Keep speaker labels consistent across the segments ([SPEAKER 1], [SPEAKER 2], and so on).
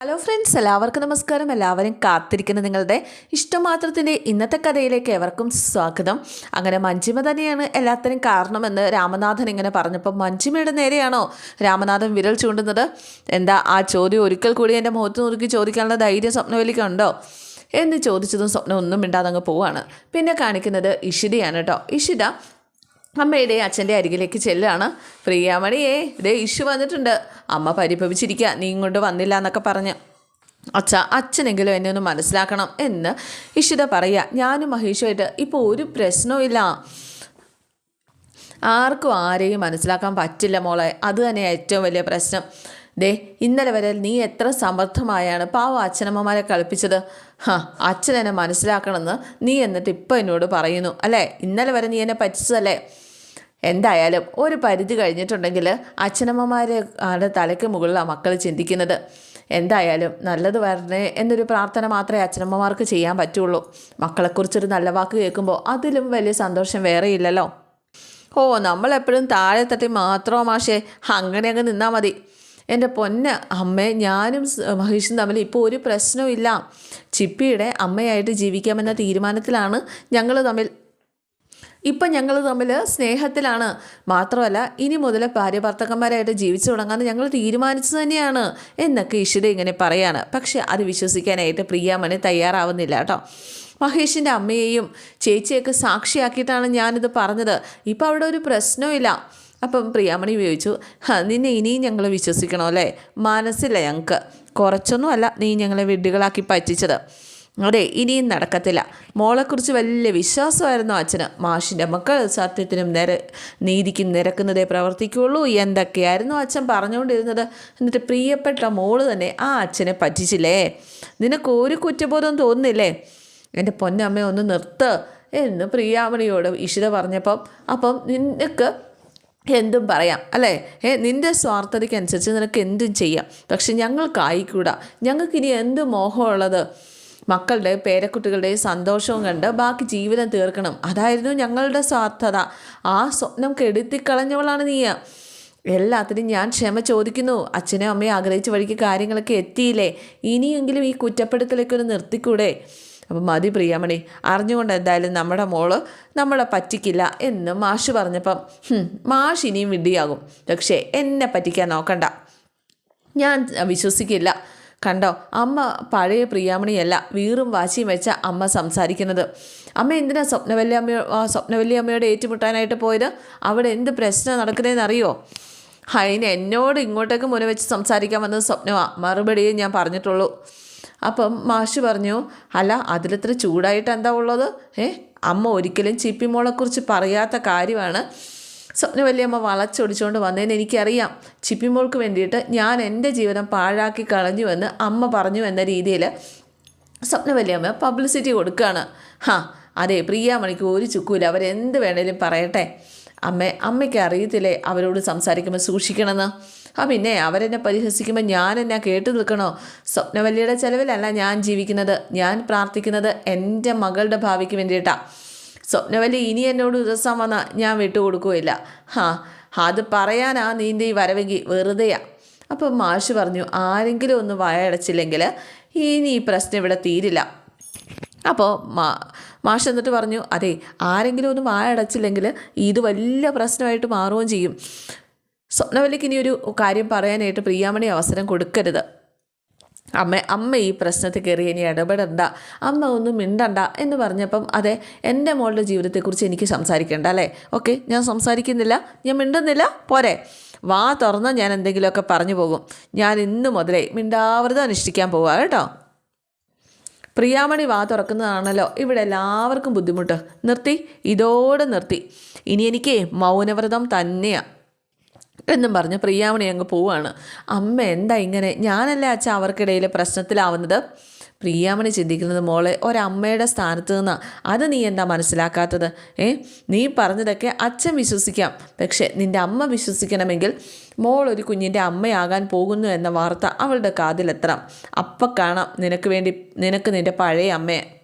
[SPEAKER 1] Hello friends എല്ലാവർക്കും നമസ്കാരം. എല്ലാവരും കാത്തിരിക്കുന്ന നിങ്ങളുടെ ഇഷ്ടമാത്രത്തിന്റെ ഇന്നത്തെ കഥയിലേക്ക് എവർക്കും സ്വാഗതം. അങ്ങനെ മഞ്ജിമ തന്നെയാണ് എല്ലാത്തിനും കാരണമെന്ന് രാമനാഥൻ ഇങ്ങനെ പറഞ്ഞപ്പോൾ മഞ്ജിമയുടെ നേരെയാണോ രാമനാഥൻ വിരൽ ചൂണ്ടുന്നത്? എന്താ ആ ചോദ്യം ഒരിക്കൽ കൂടി എന്റെ മുഖത്ത് നോക്കി ചോദിക്കാനുള്ള ധൈര്യം സ്വപ്നവലിക്കുണ്ടോ എന്ന് ചോദിച്ചതും സ്വപ്നം ഒന്നും മിണ്ടാതെ പോവാണ്. പിന്നെ കാണിക്കുന്നത് ഇഷിതയാണ് കേട്ടോ. ഇഷിത അമ്മയുടെ അച്ഛന്റെ അരികിലേക്ക് ചെല്ലുകയാണ് പ്രിയാമണിയേ ഇതേ ഇഷ്യൂ വന്നിട്ടുണ്ട്. അമ്മ പരിഭവിച്ചിരിക്കുക നീ ഇങ്ങോട്ട് വന്നില്ല എന്നൊക്കെ പറഞ്ഞ്. അച്ഛ അച്ഛനെങ്കിലും എന്നെ ഒന്ന് മനസ്സിലാക്കണം എന്ന് ഇഷിത പറയുക ഞാനും മഹേഷുമായിട്ട് ഇപ്പോൾ ഒരു പ്രശ്നവും ഇല്ല. ആർക്കും ആരെയും മനസ്സിലാക്കാൻ പറ്റില്ല മോളെ. അത് തന്നെ ഏറ്റവും വലിയ പ്രശ്നം. ദേ ഇന്നലെ വരെ നീ എത്ര സമർത്ഥമായാണ് പാവ അച്ഛനമ്മമാരെ കളിപ്പിച്ചത്. ഹാ അച്ഛൻ എന്നെ മനസ്സിലാക്കണമെന്ന് നീ എന്നിട്ട് ഇപ്പം എന്നോട് പറയുന്നു അല്ലേ? ഇന്നലെ വരെ നീ എന്നെ പറ്റിച്ചതല്ലേ? എന്തായാലും ഒരു പരിധി കഴിഞ്ഞിട്ടുണ്ടെങ്കിൽ അച്ഛനമ്മമാരെ ആണ് തലയ്ക്ക് മുകളിലാണ് മക്കൾ ചിന്തിക്കുന്നത്. എന്തായാലും നല്ലത് വരണേ എന്നൊരു പ്രാർത്ഥന മാത്രമേ അച്ഛനമ്മമാർക്ക് ചെയ്യാൻ പറ്റുള്ളൂ. മക്കളെക്കുറിച്ചൊരു നല്ല വാക്ക് കേൾക്കുമ്പോൾ അതിലും വലിയ സന്തോഷം വേറെയില്ലല്ലോ ഓ നമ്മളെപ്പോഴും താഴെ തട്ടി മാത്രമോ അങ്ങനെ അങ്ങ് നിന്നാൽ മതി. എന്റെ പൊന്ന അമ്മേ ഞാനും മഹേഷും തമ്മിൽ ഇപ്പോൾ ഒരു പ്രശ്നവും ചിപ്പിയുടെ അമ്മയായിട്ട് ജീവിക്കാമെന്ന തീരുമാനത്തിലാണ് ഞങ്ങൾ തമ്മിൽ ഇപ്പം ഞങ്ങൾ തമ്മിൽ സ്നേഹത്തിലാണ്. മാത്രമല്ല ഇനി മുതൽ ഭാര്യ ഭർത്തക്കന്മാരായിട്ട് ജീവിച്ചു തുടങ്ങാമെന്ന് ഞങ്ങൾ തീരുമാനിച്ചു തന്നെയാണ് എന്നൊക്കെ ഇഷിത ഇങ്ങനെ പറയാണ്. പക്ഷേ അത് വിശ്വസിക്കാനായിട്ട് പ്രിയാമണി തയ്യാറാവുന്നില്ല കേട്ടോ. മഹേഷിന്റെ അമ്മയെയും ചേച്ചിയൊക്കെ സാക്ഷിയാക്കിയിട്ടാണ് ഞാനിത് പറഞ്ഞത്. ഇപ്പം അവിടെ ഒരു പ്രശ്നമില്ല അപ്പം പ്രിയാമണി ചോദിച്ചു നിന്നെ ഇനിയും ഞങ്ങൾ വിശ്വസിക്കണോ അല്ലേ? മനസ്സില്ല ഞങ്ങൾക്ക് കുറച്ചൊന്നുമല്ല നീ ഞങ്ങളെ വിഡ്ഢികളാക്കി പറ്റിച്ചത്. അതെ ഇനിയും നടക്കത്തില്ല. മോളെക്കുറിച്ച് വലിയ വിശ്വാസമായിരുന്നു അച്ഛന്. മാഷിന്റെ മക്കൾ സത്യത്തിനും നിര നീതിക്കും നിരക്കുന്നതേ പ്രവർത്തിക്കുകയുള്ളൂ എന്തൊക്കെയായിരുന്നു അച്ഛൻ പറഞ്ഞുകൊണ്ടിരുന്നത്? എന്നിട്ട് പ്രിയപ്പെട്ട മോൾ തന്നെ ആ അച്ഛനെ പറ്റിച്ചില്ലേ? നിനക്ക് ഒരു കുറ്റബോധം തോന്നുന്നില്ലേ? എന്റെ പൊന്നമ്മ ഒന്ന് നിർത്ത്. എന്ന് പ്രിയാമണിയോട് ഇഷിത പറഞ്ഞപ്പം അപ്പം നിനക്ക് എന്തും പറയാം അല്ലേ? ഏ നിന്റെ സ്വാർത്ഥതയ്ക്കനുസരിച്ച് നിനക്ക് എന്തും ചെയ്യാം. പക്ഷെ ഞങ്ങൾക്കായിക്കൂടാ. ഞങ്ങൾക്കിനി എന്ത് മോഹമുള്ളത്? മക്കളുടെ പേരക്കുട്ടികളുടെ സന്തോഷവും കണ്ട് ബാക്കി ജീവിതം തീർക്കണം. അതായിരുന്നു ഞങ്ങളുടെ സ്വാർത്ഥത. ആ സ്വപ്നം കെടുത്തിക്കളഞ്ഞവളാണ് നീ എല്ലാത്തിനും ഞാൻ ക്ഷമ ചോദിക്കുന്നു. അച്ഛനും അമ്മയും ആഗ്രഹിച്ച വഴിക്ക് കാര്യങ്ങളൊക്കെ എത്തിയില്ലേ? ഇനിയെങ്കിലും ഈ കുറ്റപ്പെടുത്തലൊക്കെ ഒന്ന് നിർത്തിക്കൂടെ? അപ്പം മതി പ്രിയാമണി അറിഞ്ഞുകൊണ്ട് എന്തായാലും നമ്മുടെ മോൾ നമ്മളെ പറ്റിക്കില്ല എന്ന് മാഷ് പറഞ്ഞപ്പം മാഷ് ഇനിയും വിഡ്ഢിയാകും. പക്ഷേ എന്നെ പറ്റിക്കാൻ നോക്കണ്ട. ഞാൻ വിശ്വസിക്കില്ല. കണ്ടോ അമ്മ പഴയ പ്രിയാമണിയല്ല വീറും വാശിയും വെച്ച അമ്മ സംസാരിക്കുന്നത്. അമ്മ എന്തിനാ സ്വപ്നവല്യമ്മ ആ സ്വപ്നവല്യമ്മയോട് ഏറ്റുമുട്ടാനായിട്ട് പോയത്? അവിടെ എന്ത് പ്രശ്നം നടക്കുന്നതെന്ന് അറിയോ അതിന് എന്നോട് ഇങ്ങോട്ടേക്ക് മുന വെച്ച് സംസാരിക്കാൻ വന്നത് സ്വപ്നമാണ് മറുപടിയേ ഞാൻ പറഞ്ഞിട്ടുള്ളൂ. അപ്പം മാഷ് പറഞ്ഞു അല്ല അതിലിത്ര ചൂടായിട്ട് എന്താ ഉള്ളത്? ഏ അമ്മ ഒരിക്കലും ചിപ്പി ചിപ്പിമോളെക്കുറിച്ച് പറയാത്ത കാര്യമാണ്. സ്വപ്ന വല്യമ്മ വളച്ചൊടിച്ചുകൊണ്ട് വന്നതിന് എനിക്കറിയാം. ചിപ്പിമോൾക്ക് വേണ്ടിയിട്ട് ഞാൻ എന്റെ ജീവിതം പാഴാക്കി കളഞ്ഞുവെന്ന് അമ്മ പറഞ്ഞു എന്ന രീതിയിൽ സ്വപ്ന വല്യമ്മ പബ്ലിസിറ്റി കൊടുക്കുകയാണ് ഹാ അതെ പ്രിയാമണിക്ക് ഒരു ചുക്കൂല. അവരെന്ത് വേണേലും പറയട്ടെ. അമ്മ അമ്മയ്ക്ക് അറിയത്തില്ലേ അവരോട് സംസാരിക്കുമ്പോൾ സൂക്ഷിക്കണമെന്ന്? ആ പിന്നെ അവരെന്നെ പരിഹസിക്കുമ്പോൾ ഞാൻ എന്നെ കേട്ടു നിൽക്കണോ? സ്വപ്നവല്ലിയുടെ ചെലവിലല്ല ഞാൻ ജീവിക്കുന്നത്. ഞാൻ പ്രാർത്ഥിക്കുന്നത് എന്റെ മകളുടെ ഭാവിക്ക് വേണ്ടിയിട്ടാണ് സ്വപ്നവല്ലി ഇനി എന്നോട് ദിവസം വന്നാൽ ഞാൻ വിട്ടുകൊടുക്കുകയില്ല. ഹാ അത് പറയാനാ നീന്റെ ഈ വരവെങ്കിൽ വെറുതെയാ. അപ്പം മാഷ് പറഞ്ഞു ആരെങ്കിലും ഒന്ന് വായടച്ചില്ലെങ്കിൽ ഇനി ഈ പ്രശ്നം ഇവിടെ തീരില്ല. അപ്പോൾ മാ മാഷ് എന്നിട്ട് പറഞ്ഞു അതെ ആരെങ്കിലും ഒന്ന് വായ അടച്ചില്ലെങ്കിൽ ഇത് വലിയ പ്രശ്നമായിട്ട് മാറുകയും ചെയ്യും. സ്വപ്നവല്ലിക്ക് ഇനി ഒരു കാര്യം പറയാനായിട്ട് പ്രിയാമണി അവസരം കൊടുക്കരുത്. അമ്മ അമ്മ ഈ പ്രശ്നത്തിൽ കയറി ഇനി ഇടപെടണ്ട. അമ്മ ഒന്നും മിണ്ടണ്ട. എന്ന് പറഞ്ഞപ്പം അതെ എന്റെ മോളുടെ ജീവിതത്തെക്കുറിച്ച് എനിക്ക് സംസാരിക്കണ്ട അല്ലേ? ഓക്കെ ഞാൻ സംസാരിക്കുന്നില്ല ഞാൻ മിണ്ടുന്നില്ല പോരെ. വാ തുറന്നാൽ ഞാൻ എന്തെങ്കിലുമൊക്കെ പറഞ്ഞു പോകും. ഞാൻ ഇന്ന് മുതലേ മിണ്ടാവൃതം അനുഷ്ഠിക്കാൻ പോവാ കേട്ടോ. പ്രിയാമണി വാ തുറക്കുന്നതാണല്ലോ. ഇവിടെ എല്ലാവർക്കും ബുദ്ധിമുട്ട്. നിർത്തി. ഇതോടെ നിർത്തി. ഇനി എനിക്ക് മൗനവ്രതം തന്നെയാണ് എന്നും പറഞ്ഞ് പ്രിയാമണി അങ്ങ് പോവാണ്. അമ്മ എന്താ ഇങ്ങനെ? ഞാനല്ലേ അച്ഛ അവർക്കിടയിൽ പ്രശ്നത്തിലാവുന്നത്? പ്രിയാമണി ചിന്തിക്കുന്നത് മോളെ ഒരമ്മയുടെ സ്ഥാനത്ത് നിന്ന്. അത് നീ എന്താ മനസ്സിലാക്കാത്തത്? ഏ? നീ പറഞ്ഞതൊക്കെ അച്ഛൻ വിശ്വസിക്കാം. പക്ഷെ നിന്റെ അമ്മ വിശ്വസിക്കണമെങ്കിൽ മോൾ ഒരു കുഞ്ഞിന്റെ അമ്മയാകാൻ പോകുന്നു എന്ന വാർത്ത അവളുടെ കാതിലെത്തണം. അപ്പം കാണാം നിനക്ക് വേണ്ടി നിനക്ക് നിന്റെ പഴയ അമ്മയെ.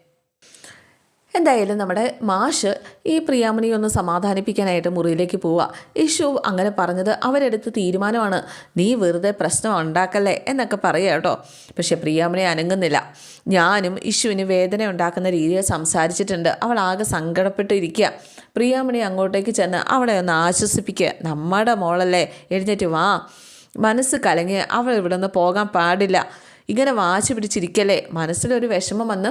[SPEAKER 1] എന്തായാലും നമ്മുടെ മാഷ് ഈ പ്രിയാമണി ഒന്ന് സമാധാനിപ്പിക്കാനായിട്ട് മുറിയിലേക്ക് പോവുക ഇഷു അങ്ങനെ പറഞ്ഞത് അവരെടുത്ത് തീരുമാനമാണ്. നീ വെറുതെ പ്രശ്നം ഉണ്ടാക്കല്ലേ എന്നൊക്കെ പറയുക കേട്ടോ. പക്ഷെ പ്രിയാമണി അനങ്ങുന്നില്ല. ഞാനും ഇഷുവിന് വേദന ഉണ്ടാക്കുന്ന രീതിയിൽ സംസാരിച്ചിട്ടുണ്ട്. അവൾ ആകെ സങ്കടപ്പെട്ടിരിക്കുക. പ്രിയാമണി അങ്ങോട്ടേക്ക് ചെന്ന് അവളെ ഒന്ന് ആശ്വസിപ്പിക്കുക നമ്മുടെ മോളല്ലേ എഴുന്നേറ്റ് വാ. മനസ്സ് കലങ്ങി അവൾ ഇവിടെ നിന്ന് പോകാൻ പാടില്ല. ഇങ്ങനെ വാശി പിടിച്ചിരിക്കല്ലേ? മനസ്സിലൊരു വിഷമം വന്ന്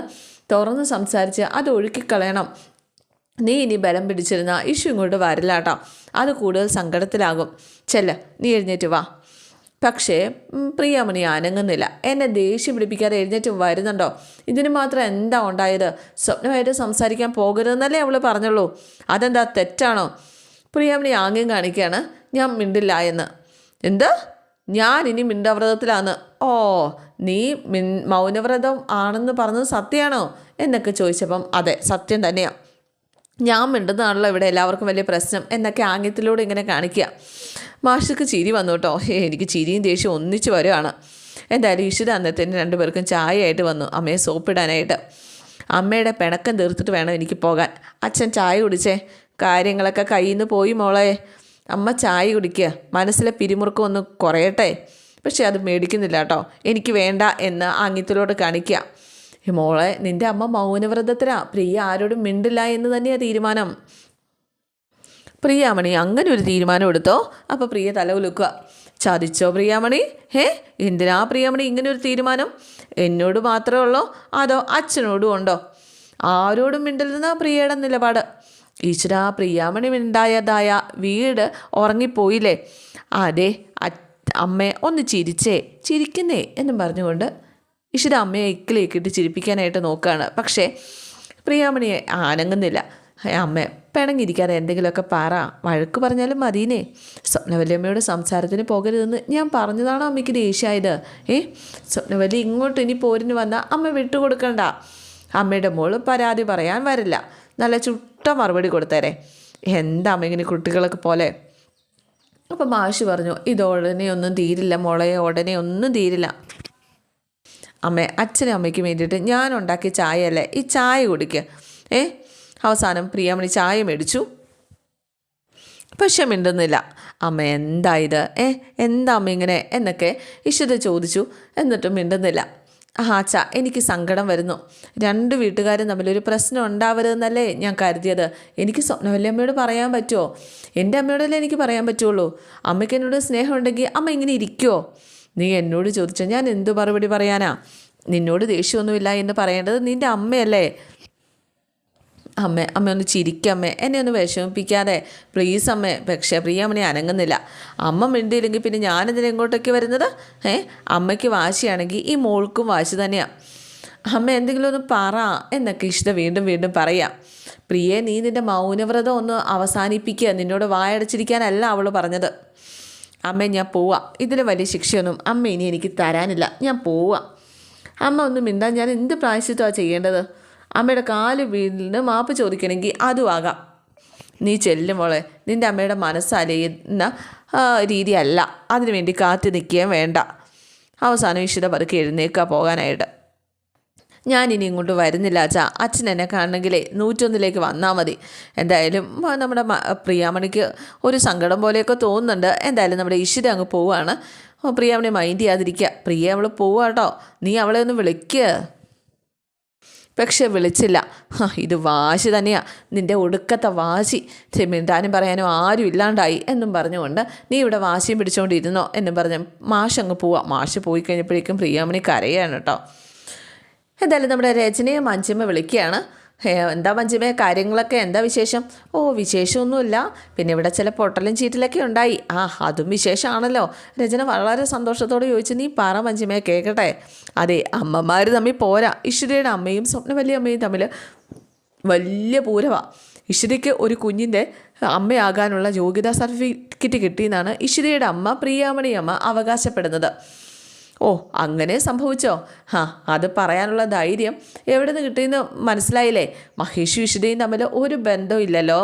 [SPEAKER 1] തുറന്ന് സംസാരിച്ച് അത് ഒഴുക്കിക്കളയണം. നീ ഇനി ബലം പിടിച്ചിരുന്ന ഇഷ്യൂ ഇങ്ങോട്ട് വരില്ല അത് കൂടുതൽ സങ്കടത്തിലാകും. ചെല്ല നീ എഴുന്നേറ്റ് വാ. പക്ഷേ പ്രിയമണി അനങ്ങുന്നില്ല. എന്നെ ദേഷ്യം പിടിപ്പിക്കാതെ എഴുന്നേറ്റ് വരുന്നുണ്ടോ? ഇതിന് മാത്രം എന്താ ഉണ്ടായത്? സ്വപ്നമായിട്ട് സംസാരിക്കാൻ പോകരുതെന്നല്ലേ അവൾ പറഞ്ഞുള്ളൂ. അതെന്താ തെറ്റാണോ? പ്രിയാമണി ആംഗ്യം കാണിക്കുകയാണ് ഞാൻ മിണ്ടില്ല എന്ന്. എന്ത്? ഞാൻ ഇനി മിണ്ടവ്രതത്തിലാണ്. ഓ നീ മിൻ മൗനവ്രതം ആണെന്ന് പറഞ്ഞത് സത്യമാണോ? എന്നൊക്കെ ചോദിച്ചപ്പം അതെ സത്യം തന്നെയാണ് ഞാൻ മിണ്ടുന്നതാണല്ലോ ഇവിടെ എല്ലാവർക്കും വലിയ പ്രശ്നം എന്നൊക്കെ ആംഗ്യത്തിലൂടെ ഇങ്ങനെ കാണിക്കുക. മാഷിക്ക് ചിരി വന്നു കേട്ടോ. എനിക്ക് ചിരിയും ദേഷ്യം ഒന്നിച്ച് വരുവാണ് എന്തായാലും ഈശ്വര അന്നത്തേന് രണ്ടുപേർക്കും ചായയായിട്ട് വന്നു. അമ്മയെ സോപ്പിടാനായിട്ട്. അമ്മയുടെ പിണക്കം തീർത്തിട്ട് വേണം എനിക്ക് പോകാൻ. അച്ഛൻ ചായ കുടിച്ചേ? കാര്യങ്ങളൊക്കെ കയ്യിൽ നിന്ന് പോയി മോളെ. അമ്മ ചായ കുടിക്കുക. മനസ്സിലെ പിരിമുറുക്കം ഒന്ന് കുറയട്ടെ? പക്ഷെ അത് മേടിക്കുന്നില്ല കേട്ടോ. എനിക്ക് വേണ്ട എന്ന് ആംഗ്യത്തിലോട് കാണിക്കുക. "ഏ മോളെ നിന്റെ അമ്മ മൗനവ്രതത്തിനാ പ്രിയ ആരോടും മിണ്ടില്ല എന്ന് തന്നെയാ തീരുമാനം. പ്രിയാമണി അങ്ങനെ ഒരു തീരുമാനം എടുത്തോ? അപ്പോൾ പ്രിയ തല ഉലുക്കുക ചതിച്ചോ പ്രിയാമണി? ഹേ എന്തിനാ പ്രിയാമണി ഇങ്ങനെ ഒരു തീരുമാനം? എന്നോട് മാത്രമേ ഉള്ളോ? അതോ അച്ഛനോടും ഉണ്ടോ? ആരോടും മിണ്ടില്ലെന്ന പ്രിയയുടെ നിലപാട്. ഈശ്വര പ്രിയാമണി മിണ്ടായതായ വീട് ഉറങ്ങിപ്പോയില്ലേ? അതെ അമ്മ ഒന്ന് ചിരിച്ചേ ചിരിക്കുന്നേ എന്നും പറഞ്ഞുകൊണ്ട് ഈശ്വര അമ്മയെ ഇക്കിലേക്കിട്ട് ചിരിപ്പിക്കാനായിട്ട് നോക്കുകയാണ് പക്ഷേ പ്രിയാമണിയെ ആനങ്ങുന്നില്ല. അമ്മ പിണങ്ങിയിരിക്കാതെ എന്തെങ്കിലുമൊക്കെ പറ. വഴക്ക് പറഞ്ഞാലും മതിയേ സ്വപ്നവല്ലിയമ്മയുടെ സംസാരത്തിന് പോകരുതെന്ന് ഞാൻ പറഞ്ഞതാണോ അമ്മയ്ക്ക് ദേഷ്യമായത്? ഏ? സ്വപ്നവല്ലി ഇങ്ങോട്ട് ഇനി പോരിന് വന്നാൽ അമ്മ വിട്ടുകൊടുക്കണ്ട. അമ്മയുടെ മോൾ പരാതി പറയാൻ വരില്ല. നല്ല ചുട്ട മറുപടി കൊടുത്തേരെ. എന്താ അമ്മ ഇങ്ങനെ കുട്ടികളൊക്കെ പോലെ? അപ്പം മാഷി പറഞ്ഞു ഇത് ഉടനെ ഒന്നും തീരില്ല മുളയെ ഉടനെ ഒന്നും തീരില്ല. അമ്മ അച്ഛനും അമ്മയ്ക്കും വേണ്ടിയിട്ട് ഞാൻ ഉണ്ടാക്കിയ ചായ അല്ലേ ഈ ചായ കുടിക്കുക ഏ? അവസാനം പ്രിയാമണി ചായ മേടിച്ചു. പക്ഷെ മിണ്ടുന്നില്ല. അമ്മ എന്താ ഇത്? ഏ എന്താ അമ്മ ഇങ്ങനെ എന്നൊക്കെ ഇഷിത ചോദിച്ചു. എന്നിട്ടും മിണ്ടുന്നില്ല. ആ അച്ഛ എനിക്ക് സങ്കടം വരുന്നു. രണ്ട് വീട്ടുകാരും തമ്മിലൊരു പ്രശ്നം ഉണ്ടാവരുതെന്നല്ലേ ഞാൻ കരുതിയത്. എനിക്ക് സ്വപ്നവല്ലമ്മയോട് പറയാൻ പറ്റുമോ എന്റെ അമ്മയോടല്ലേ എനിക്ക് പറയാൻ പറ്റുള്ളൂ. അമ്മയ്ക്ക് എന്നോട് സ്നേഹമുണ്ടെങ്കിൽ അമ്മ ഇങ്ങനെ ഇരിക്കുമോ നീ എന്നോട് ചോദിച്ചാൽ ഞാൻ എന്തു മറുപടി പറയാനാ? നിന്നോട് ദേഷ്യമൊന്നുമില്ല എന്ന് പറയേണ്ടത് നിന്റെ അമ്മയല്ലേ? അമ്മ അമ്മ ഒന്ന് ചിരിക്കമ്മേ എന്നെ ഒന്ന് വിഷമിപ്പിക്കാതെ. പ്ലീസ് അമ്മേ പക്ഷേ പ്രിയമ്മനെ അനങ്ങുന്നില്ല. അമ്മ മിണ്ടിയില്ലെങ്കിൽ പിന്നെ ഞാനെന്തിനാ ഇങ്ങോട്ടേക്ക് വരുന്നത്? ഏ അമ്മയ്ക്ക് വാശിയാണെങ്കിൽ ഈ മോൾക്കും വാശി തന്നെയാണ് അമ്മ എന്തെങ്കിലും ഒന്ന് പറ എന്നൊക്കെ ഇഷ്ട വീണ്ടും വീണ്ടും പറയാം. പ്രിയെ നീ നിന്റെ മൗനവ്രതം ഒന്ന് അവസാനിപ്പിക്കുക നിന്നോട് വായടച്ചിരിക്കാനല്ല അവൾ പറഞ്ഞത്. അമ്മ ഞാൻ പോവാം. ഇതിൽ വലിയ ശിക്ഷയൊന്നും അമ്മ ഇനി എനിക്ക് തരാനില്ല. ഞാൻ പോവാം. അമ്മ ഒന്നും മിണ്ടാൻ ഞാൻ എന്ത് പ്രായശ്ചിത്തമാണ് ചെയ്യേണ്ടത്? അമ്മയുടെ കാൽ വീടിന് മാപ്പ് ചോദിക്കണമെങ്കിൽ അതും ആകാം. നീ ചെല്ലും മോളെ. നിന്റെ അമ്മയുടെ മനസ്സലയുന്ന രീതിയല്ല. അതിനുവേണ്ടി കാത്തു നിൽക്കുകയും വേണ്ട. അവസാനം ഈശ്വര പതുക്കെ എഴുന്നേക്കുക പോകാനായിട്ട്. ഞാൻ ഇനി ഇങ്ങോട്ട് വരുന്നില്ല അച്ഛാ. അച്ഛൻ എന്നെ കാണണമെങ്കിലേ നൂറ്റൊന്നിലേക്ക് വന്നാൽ മതി. എന്തായാലും നമ്മുടെ പ്രിയാമണിക്ക് ഒരു സങ്കടം പോലെയൊക്കെ തോന്നുന്നുണ്ട്. എന്തായാലും നമ്മുടെ ഈശ്വര അങ്ങ് പോവുകയാണ് പ്രിയാമണി മൈൻഡ് ചെയ്യാതിരിക്കുക. പ്രിയ അവൾ പോവുക കേട്ടോ നീ അവളെ ഒന്ന് വിളിക്കുക പക്ഷെ വിളിച്ചില്ല. ഇത് വാശി തന്നെയാണ് നിന്റെ ഒടുക്കത്തെ വാശി. ചെമ്മിണ്ടാനും മിണ്ടാനും പറയാനും ആരും ഇല്ലാണ്ടായി എന്നും പറഞ്ഞുകൊണ്ട് നീ ഇവിടെ വാശിയും പിടിച്ചുകൊണ്ടിരുന്നോ എന്നും പറഞ്ഞ് മാഷ് അങ്ങ് പോവാം. മാഷ് പോയി കഴിഞ്ഞപ്പോഴേക്കും പ്രിയാമണി കരയാണ് കേട്ടോ എന്തായാലും നമ്മുടെ രചനയെ മഞ്ചിമ വിളിക്കുകയാണ്. എന്താ മഞ്ചിമേ കാര്യങ്ങളൊക്കെ എന്താ വിശേഷം? ഓ വിശേഷമൊന്നുമില്ല. പിന്നെ ഇവിടെ ചില പൊട്ടലും ചീറ്റലൊക്കെ ഉണ്ടായി. ആ അതും വിശേഷമാണല്ലോ. രചന വളരെ സന്തോഷത്തോടെ ചോദിച്ചു നീ പറ മഞ്ചിമേ കേൾക്കട്ടെ അതെ അമ്മമാർ തമ്മിൽ പോരാ. ഇശ്വരിയുടെ അമ്മയും സ്വപ്നവല്ലി അമ്മയും തമ്മിൽ വലിയ പൂരമാണ് ഇശ്വരിക്ക് ഒരു കുഞ്ഞിന്റെ അമ്മയാകാനുള്ള യോഗ്യതാ സർട്ടിഫിക്കറ്റ് കിട്ടിയെന്നാണ് ഇശ്വരിയുടെ അമ്മ പ്രിയാമണി അമ്മ അവകാശപ്പെടുന്നത്. ഓ അങ്ങനെ സംഭവിച്ചോ? ഹാ അത് പറയാനുള്ള ധൈര്യം എവിടെ നിന്ന് കിട്ടിയെന്ന് മനസ്സിലായില്ലേ? മഹേഷും ഇഷിതയും തമ്മിൽ ഒരു ബന്ധവും ഇല്ലല്ലോ.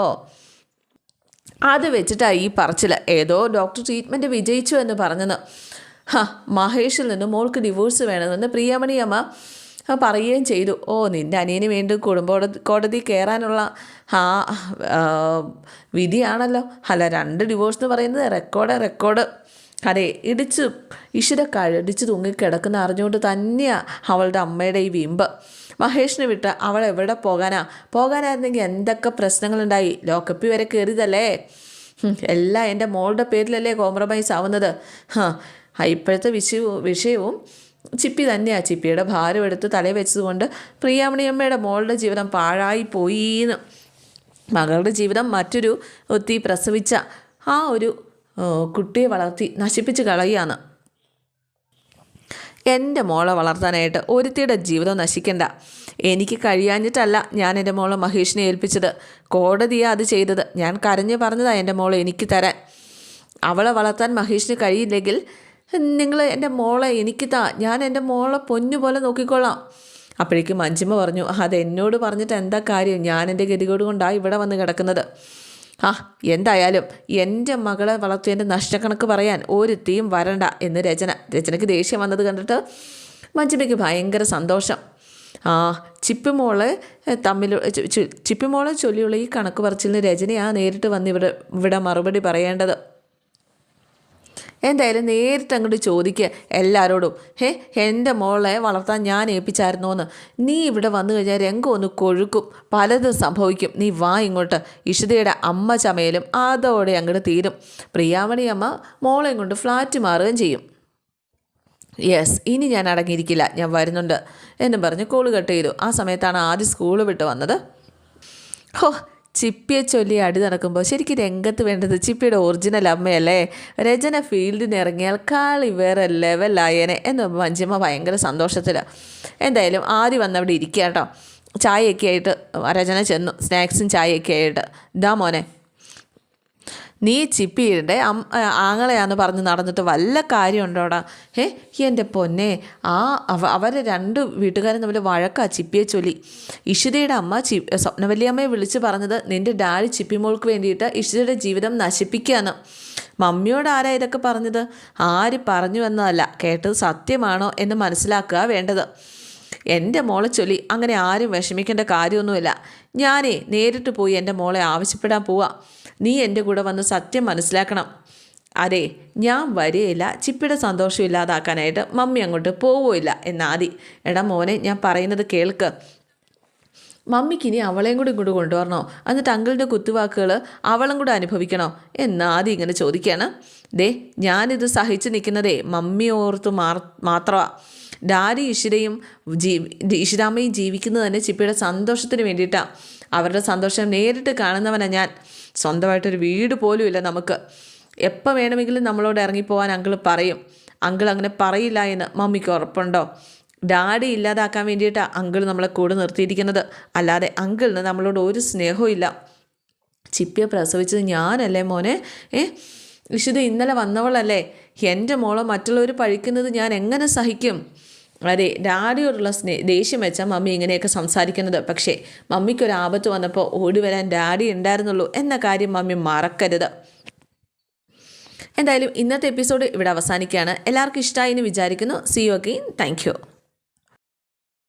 [SPEAKER 1] അത് വെച്ചിട്ടാണ് ഈ പറച്ചിൽ ഏതോ ഡോക്ടർ ട്രീറ്റ്മെന്റ് വിജയിച്ചു എന്ന് പറഞ്ഞത് ഹാ മഹേഷിൽ നിന്ന് മോൾക്ക് ഡിവോഴ്സ് വേണമെന്ന് പ്രിയാമണി അമ്മ അപ്പോൾ പറയുകയും ചെയ്തു. ഓ നിന്റെ അനിയന് വീണ്ടും കുടുംബ കോടതി കയറാനുള്ള ആ, വിധിയാണല്ലോ. അല്ല രണ്ട് ഡിവോഴ്സ് എന്ന് പറയുന്നത് റെക്കോർഡ് റെക്കോർഡ്. അതെ ഇടിച്ച് ഈശ്വര ഇടിച്ച് തൂങ്ങിക്കിടക്കുന്ന അറിഞ്ഞുകൊണ്ട് തന്നെയാണ് അവളുടെ അമ്മയുടെ ഈ വീമ്പ്. മഹേഷിനെ വിട്ട് അവൾ എവിടെ പോകാനാ? പോകാനായിരുന്നെങ്കിൽ എന്തൊക്കെ പ്രശ്നങ്ങളുണ്ടായി? ലോക്കപ്പി വരെ കയറിയതല്ലേ? എല്ലാം എന്റെ മോളുടെ പേരിലല്ലേ കോംപ്രമൈസ് ആവുന്നത്? ഇപ്പോഴത്തെ വിഷയവും വിഷയവും ചിപ്പി തന്നെയാണ് ചിപ്പിയുടെ ഭാരം എടുത്ത് തലയിൽ വെച്ചതുകൊണ്ട് പ്രിയാമണിയമ്മയുടെ മോളുടെ ജീവിതം പാഴായി പോയിന്ന്. മകളുടെ ജീവിതം മറ്റൊരു ഒത്തി പ്രസവിച്ച ആ ഒരു കുട്ടിയെ വളർത്തി നശിപ്പിച്ച് കളയുകയാണ്. എന്റെ മോളെ വളർത്താനായിട്ട് ഒരുത്തിയുടെ ജീവിതം നശിക്കണ്ട. എനിക്ക് കഴിയാഞ്ഞിട്ടല്ല ഞാൻ എന്റെ മോളെ മഹേഷിനെ ഏൽപ്പിച്ചത്. കോടതിയാണ് അത് ചെയ്തത്. ഞാൻ കരഞ്ഞു പറഞ്ഞതാണ് എന്റെ മോളെ എനിക്ക് തരാൻ. അവളെ വളർത്താൻ മഹേഷിന് കഴിയില്ലെങ്കിൽ നിങ്ങൾ എന്റെ മോളെ എനിക്ക് താ. ഞാൻ എന്റെ മോളെ പൊന്നു പോലെ നോക്കിക്കൊള്ളാം. അപ്പോഴേക്കും മഞ്ജിമ പറഞ്ഞു അത് എന്നോട് പറഞ്ഞിട്ട് എന്താ കാര്യം? ഞാൻ എന്റെ ഗതികേട് കൊണ്ടാണ് ഇവിടെ വന്ന് കിടക്കുന്നത്. ആ എന്തായാലും എന്റെ മകളെ വളർത്തിയതിന്റെ നഷ്ടക്കണക്ക് പറയാൻ ഒരുത്തിയും വരണ്ട എന്ന് രചന. രചനയ്ക്ക് ദേഷ്യം വന്നത് കണ്ടിട്ട് മഞ്ജുമയ്ക്ക് ഭയങ്കര സന്തോഷം. ആ ചിപ്പിമോളെ തമ്മിൽ ചിപ്പിമോളെ ചൊല്ലിയുള്ള ഈ കണക്ക് പറച്ചിലിന് രചനയാണ് നേരിട്ട് വന്ന് ഇവിടെ ഇവിടെ മറുപടി പറയേണ്ടത്. എന്തായാലും നേരിട്ട് അങ്ങോട്ട് ചോദിക്കുക എല്ലാവരോടും ഹേ എന്റെ മോളെ വളർത്താൻ ഞാൻ ഏൽപ്പിച്ചായിരുന്നോന്ന്. നീ ഇവിടെ വന്നു കഴിഞ്ഞാൽ രംഗം ഒന്ന് കൊഴുക്കും. പലതും സംഭവിക്കും. നീ വാ ഇങ്ങോട്ട്. ഇഷിതയുടെ അമ്മ ചമയലും അതോടെ അങ്ങോട്ട് തീരും. പ്രിയാമണി അമ്മ മോളെ കൊണ്ട് ഫ്ലാറ്റ് മാറുകയും ചെയ്യും. യെസ് ഇനി ഞാൻ അടങ്ങിയിരിക്കില്ല. ഞാൻ വരുന്നുണ്ട്. എന്നും പറഞ്ഞ് കോൾ കട്ട് ചെയ്തു. ആ സമയത്താണ് ആദ്യം സ്കൂൾ വിട്ട് വന്നത്. ഹോ ചിപ്പിയെ ചൊല്ലി അടി നടക്കുമ്പോൾ ശരിക്കും രംഗത്ത് വേണ്ടത് ചിപ്പിയുടെ ഒറിജിനൽ അമ്മയല്ലേ? രചന ഫീൽഡിന് ഇറങ്ങിയാൽ കാളി വേറെ ലെവലായേനെ എന്ന് മഞ്ജിമ ഭയങ്കര സന്തോഷത്തിൽ എന്തായാലും ആദ്യം വന്നവിടെ ഇരിക്കുക കേട്ടോ. ചായയൊക്കെ ആയിട്ട് രചന ചെന്നു. സ്നാക്സും ചായയൊക്കെ ആയിട്ട്. ഇതാ മോനെ. നീ ചിപ്പിയുടെ അം ആങ്ങളെയാന്ന് പറഞ്ഞ് നടന്നിട്ട് വല്ല കാര്യമുണ്ടോടാ? ഹേ എന്റെ പൊന്നെ ആ അവ രണ്ട് വീട്ടുകാരും തമ്മിൽ വഴക്കാ ചിപ്പിയെ ചൊല്ലി. ഇഷിതയുടെ അമ്മ ചി സ്വപ്നവല്ലിയമ്മയെ വിളിച്ച് പറഞ്ഞത് നിന്റെ ഡാഡി ചിപ്പിമോൾക്ക് വേണ്ടിയിട്ട് ഇഷിതയുടെ ജീവിതം നശിപ്പിക്കുകയാണ്. മമ്മിയോട് ആരാ ഇതൊക്കെ പറഞ്ഞത്? ആര് പറഞ്ഞു എന്നതല്ല കേട്ടത് സത്യമാണോ എന്ന് മനസ്സിലാക്കുക വേണ്ടത്. എന്റെ മോളെ ചൊല്ലി അങ്ങനെ ആരും വിഷമിക്കേണ്ട കാര്യമൊന്നുമില്ല. ഞാനേ നേരിട്ട് പോയി എന്റെ മോളെ ആവശ്യപ്പെടാൻ പോവാ. നീ എന്റെ കൂടെ വന്ന് സത്യം മനസ്സിലാക്കണം. അതെ ഞാൻ വരികയില്ല. ചിപ്പിയുടെ സന്തോഷം ഇല്ലാതാക്കാനായിട്ട് മമ്മി അങ്ങോട്ട് പോവുമില്ല എന്നാദി എടാ മോനെ ഞാൻ പറയുന്നത് കേൾക്ക്. മമ്മിക്ക് ഇനി അവളെയും കൂടി ഇങ്ങോട്ട് കൊണ്ടുവരണോ? എന്നിട്ട് അങ്കിളിന്റെ കുത്തുവാക്കുകൾ അവളും കൂടെ അനുഭവിക്കണോ? എന്നാദി ഇങ്ങനെ ചോദിക്കുകയാണ് ദേ ഞാനിത് സഹിച്ചു നിൽക്കുന്നതേ മമ്മി ഓർത്ത് മാത്രമാണ് ഡാഡി ഇഷിരയും ജീ ഇഷിരാമ്മയും ജീവിക്കുന്നത് തന്നെ ചിപ്പിയുടെ സന്തോഷത്തിന് വേണ്ടിയിട്ടാണ് അവരുടെ സന്തോഷം നേരിട്ട് കാണുന്നവനാണ് ഞാൻ. സ്വന്തമായിട്ടൊരു വീട് പോലും ഇല്ല നമുക്ക്. എപ്പോൾ വേണമെങ്കിലും നമ്മളോട് ഇറങ്ങിപ്പോവാൻ അങ്കിൾ പറയും. അങ്കിൾ അങ്ങനെ പറയില്ല എന്ന് മമ്മിക്ക് ഉറപ്പുണ്ടോ? ഡാഡി ഇല്ലാതാക്കാൻ വേണ്ടിയിട്ടാണ് അങ്കിൾ നമ്മളെ കൂടെ നിർത്തിയിരിക്കുന്നത്. അല്ലാതെ അങ്കിളിന് നമ്മളോട് ഒരു സ്നേഹവും ഇല്ല. ചിപ്പിയെ പ്രസവിച്ചത് ഞാനല്ലേ മോനെ? ഏ? വിശുദ്ധ ഇന്നലെ വന്നവളല്ലേ? എന്റെ മോളെ മറ്റുള്ളവർ പഴിക്കുന്നത് ഞാൻ എങ്ങനെ സഹിക്കും? അതെ ഡാഡിയോടുള്ള സ്നേ ദേഷ്യം വെച്ചാൽ മമ്മി ഇങ്ങനെയൊക്കെ സംസാരിക്കുന്നത്. പക്ഷേ മമ്മിക്കൊരു ആപത്ത് വന്നപ്പോൾ ഓടി വരാൻ ഡാഡി ഉണ്ടായിരുന്നുള്ളൂ എന്ന കാര്യം മമ്മി മറക്കരുത്. എന്തായാലും ഇന്നത്തെ എപ്പിസോഡ് ഇവിടെ അവസാനിക്കുകയാണ്. എല്ലാവർക്കും ഇഷ്ടമായി എന്ന് വിചാരിക്കുന്നു. C you again thank